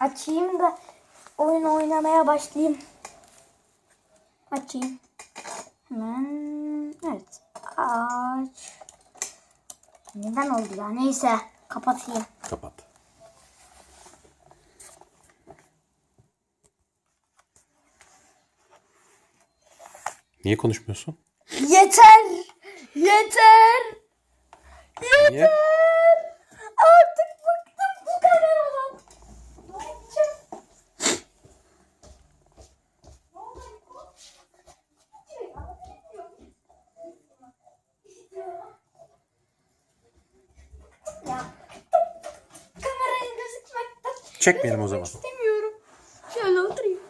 Açayım da oyun oynamaya başlayayım. Açayım. Hemen evet. Aç. Neden oldu ya? Neyse kapatayım. Kapat. Niye konuşmuyorsun? Yeter. Yeter. Niye? Ya, Kameraya gözükmekten. Çekmeyelim o zaman. İstemiyorum. Şöyle oturayım.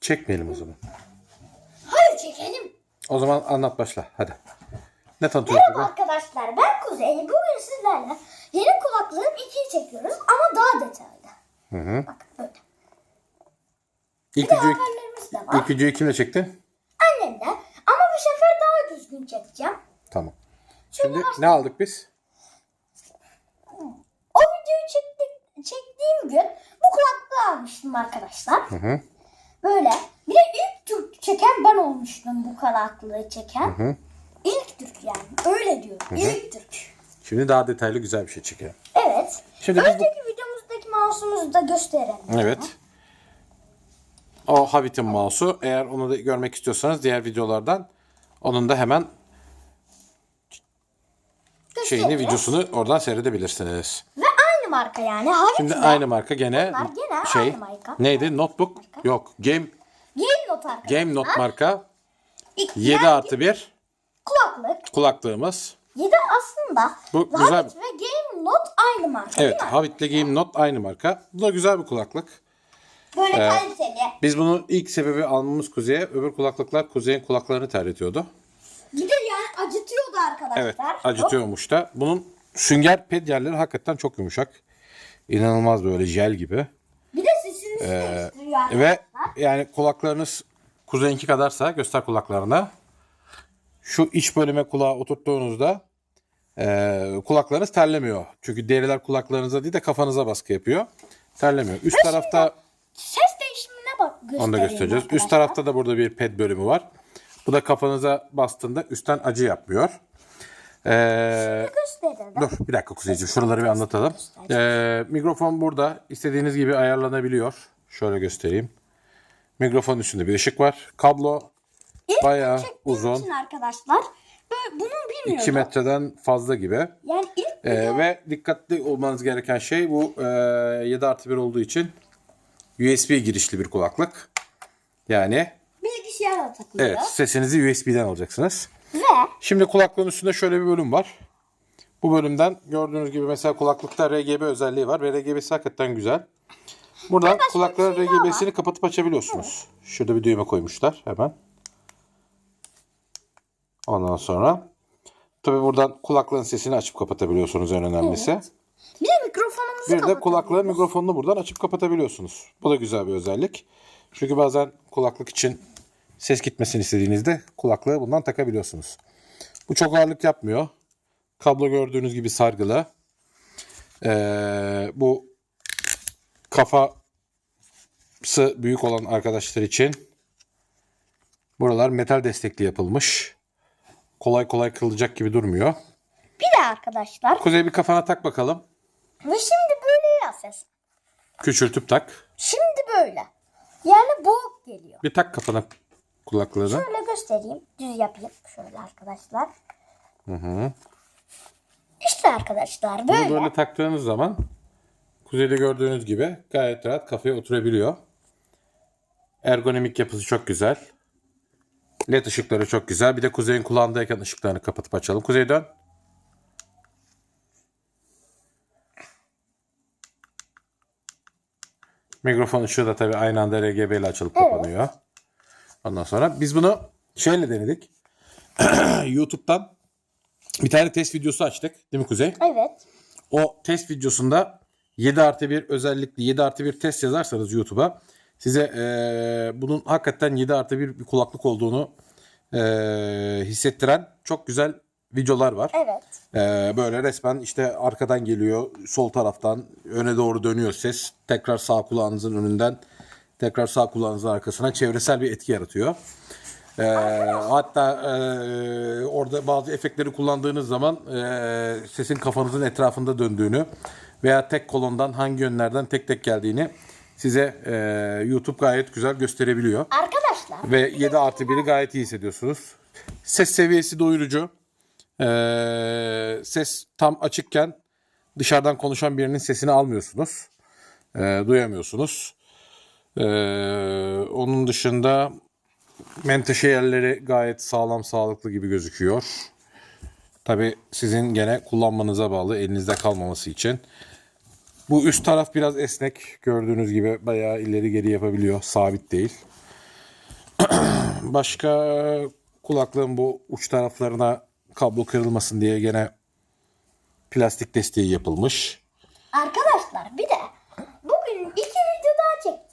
Çekmeyelim o zaman. Hadi çekelim. O zaman anlat başla. Hadi. Ne tanıtıyorsun? Merhaba arkadaşlar ben Kuzey. Bugün sizlerle yeni kulaklığın ikiyi çekiyoruz ama daha detaylı. Hı hı. Bak böyle. İlk videoyu, ilk videoyu kimle çektin? Annemle ama bu sefer daha düzgün çekeceğim. Tamam. Şimdi ne aldık biz? O videoyu çektik, çektiğim gün bu kulaklığı almıştım arkadaşlar. Hı hı. Böyle. Bir de ilk Türk çeken ben olmuştum bu kulaklığı çeken. hı. İlk Türk yani. Öyle diyorum. İlk Türk. Şimdi daha detaylı güzel bir şey çekelim. Evet. Şimdi biz bu... Önceki videomuzdaki mouse'umuzu da gösterelim. Evet. O Habit'in mouse'u. Eğer onu da görmek istiyorsanız diğer videolardan onun da hemen şeyini videosunu oradan seyredebilirsiniz. Ve aynı marka yani. Havit Şimdi de aynı marka gene Bunlar gene şey aynı marka. neydi? Notebook? Yok. Game Game Note arkadaşlar. Game Note marka İlk- 7 yani artı 1 Kulaklık. kulaklığımız. 7 aslında. Bu Havit güzel. ve Game Note aynı marka Evet, mi? Habit'le Game Note aynı marka. Bu da güzel bir kulaklık. Böyle kaliteli. Biz bunun ilk sebebi almamız Kuzey'e. Öbür kulaklıklar Kuzey'in kulaklarını terletiyordu. Yani acıtıyordu arkadaşlar. Evet, acıtıyormuş da. Bunun sünger ped yerleri hakikaten çok yumuşak. İnanılmaz böyle jel gibi. Bir de sesini değiştiriyor arkadaşlar. Ve yani kulaklarınız Kuzey'inki kadarsa göster kulaklarına. Şu iç bölüme kulağı oturttuğunuzda eee, kulaklarınız terlemiyor. Çünkü deriler kulaklarınıza değil de kafanıza baskı yapıyor. Terlemiyor. Üst tarafta Ses değişimine bak onu da göstereceğiz. Üst arkadaşlar. tarafta da burada bir ped bölümü var. Bu da kafanıza bastığında üstten acı yapmıyor. Eee Gösterelim. Dur bir dakika Kuzeyciğim şuraları bir anlatalım. Ee, mikrofon burada istediğiniz gibi ayarlanabiliyor. Şöyle göstereyim. Mikrofonun üstünde bir ışık var. Kablo bayağı Çektiğim uzun. için arkadaşlar. Böyle bunu bilmiyordum. 2 metreden fazla gibi. Yani ilk Ee, ve dikkatli olmanız gereken şey bu e, 7 artı 1 olduğu için USB girişli bir kulaklık. Yani bilgisayara takılıyor. evet sesinizi USB'den alacaksınız. Ve Şimdi kulaklığın üstünde şöyle bir bölüm var. Bu bölümden gördüğünüz gibi mesela kulaklıkta RGB özelliği var ve RGB'si hakikaten güzel. Buradan kulakların şey RGB'sini kapatıp açabiliyorsunuz. Şurada bir düğme koymuşlar hemen. Ondan sonra tabi buradan kulaklığın sesini açıp kapatabiliyorsunuz en önemlisi. bir de mikrofonumuzu Bir de kulaklığın mikrofonunu buradan açıp kapatabiliyorsunuz. Bu da güzel bir özellik. Çünkü bazen kulaklık için ses gitmesini istediğinizde kulaklığı bundan takabiliyorsunuz. Bu çok ağırlık yapmıyor. Kablo gördüğünüz gibi sargılı. Ee, bu kafası büyük olan arkadaşlar için buralar metal destekli yapılmış. Kolay kolay kırılacak gibi durmuyor. Bir de arkadaşlar. Kuzey bir kafana tak bakalım. Ve şimdi böyle ya ses. Küçültüp tak. Şimdi böyle. Yani boğuk geliyor. Bir tak kafana kulaklığını. Şöyle göstereyim. Düz yapayım. Şöyle arkadaşlar. İşte arkadaşlar Bunu böyle. böyle taktığınız zaman kuzeyde gördüğünüz gibi gayet rahat kafaya oturabiliyor. Ergonomik yapısı çok güzel. LED ışıkları çok güzel. Bir de kuzeyin kulağındayken ışıklarını kapatıp açalım. Kuzey dön. Mikrofon ışığı da tabii aynı anda RGB ile açılıp kapanıyor. Ondan sonra biz bunu şeyle denedik. YouTube'dan bir tane test videosu açtık. Değil mi Kuzey? Evet. O test videosunda 7 artı 1 özellikle 7 artı 1 test yazarsanız YouTube'a size eee, bunun hakikaten 7 artı 1 bir kulaklık olduğunu eee, hissettiren çok güzel videolar var. Evet. Ee, böyle resmen işte arkadan geliyor, sol taraftan öne doğru dönüyor ses. Tekrar sağ kulağınızın önünden, tekrar sağ kulağınızın arkasına çevresel bir etki yaratıyor. Ee, hatta e, orada bazı efektleri kullandığınız zaman e, sesin kafanızın etrafında döndüğünü veya tek kolondan hangi yönlerden tek tek geldiğini size e, YouTube gayet güzel gösterebiliyor. Arkadaşlar Ve 7 artı 1'i gayet iyi hissediyorsunuz. Ses seviyesi doyurucu. Ee, ses tam açıkken dışarıdan konuşan birinin sesini almıyorsunuz. Ee, duyamıyorsunuz. Ee, onun dışında menteşe yerleri gayet sağlam sağlıklı gibi gözüküyor. Tabi sizin gene kullanmanıza bağlı elinizde kalmaması için. Bu üst taraf biraz esnek. Gördüğünüz gibi bayağı ileri geri yapabiliyor. Sabit değil. Başka kulaklığın bu uç taraflarına kablo kırılmasın diye gene plastik desteği yapılmış. Arkadaşlar bir de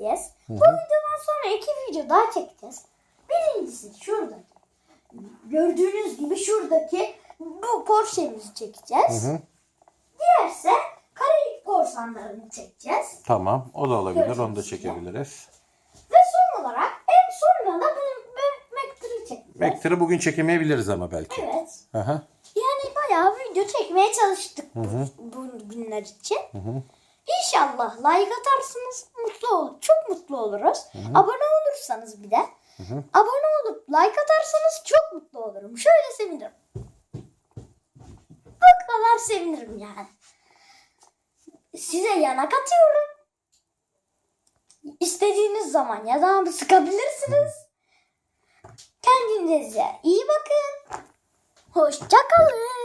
çekeceğiz. Bu videodan sonra iki video daha çekeceğiz. Birincisi şurada. Gördüğünüz gibi şuradaki bu Porsche'mizi çekeceğiz. Diğerse Karayip korsanlarını çekeceğiz. Tamam, o da olabilir. Gördüğünüz Onu da çekebiliriz. Ve son olarak en sonunda da Mektir'i çekeceğiz. Vector'ı bugün çekemeyebiliriz ama belki. Evet. Aha. Yani bayağı video çekmeye çalıştık bu, bu günler için. İnşallah like atarsınız. Mutlu ol, çok mutlu oluruz. Abone olursanız bir de. Abone olup like atarsanız çok mutlu olurum. Şöyle sevinirim. Bu kadar sevinirim yani. Size yanak atıyorum. İstediğiniz zaman yanağımı sıkabilirsiniz. Kendinize iyi bakın. Hoşça kalın.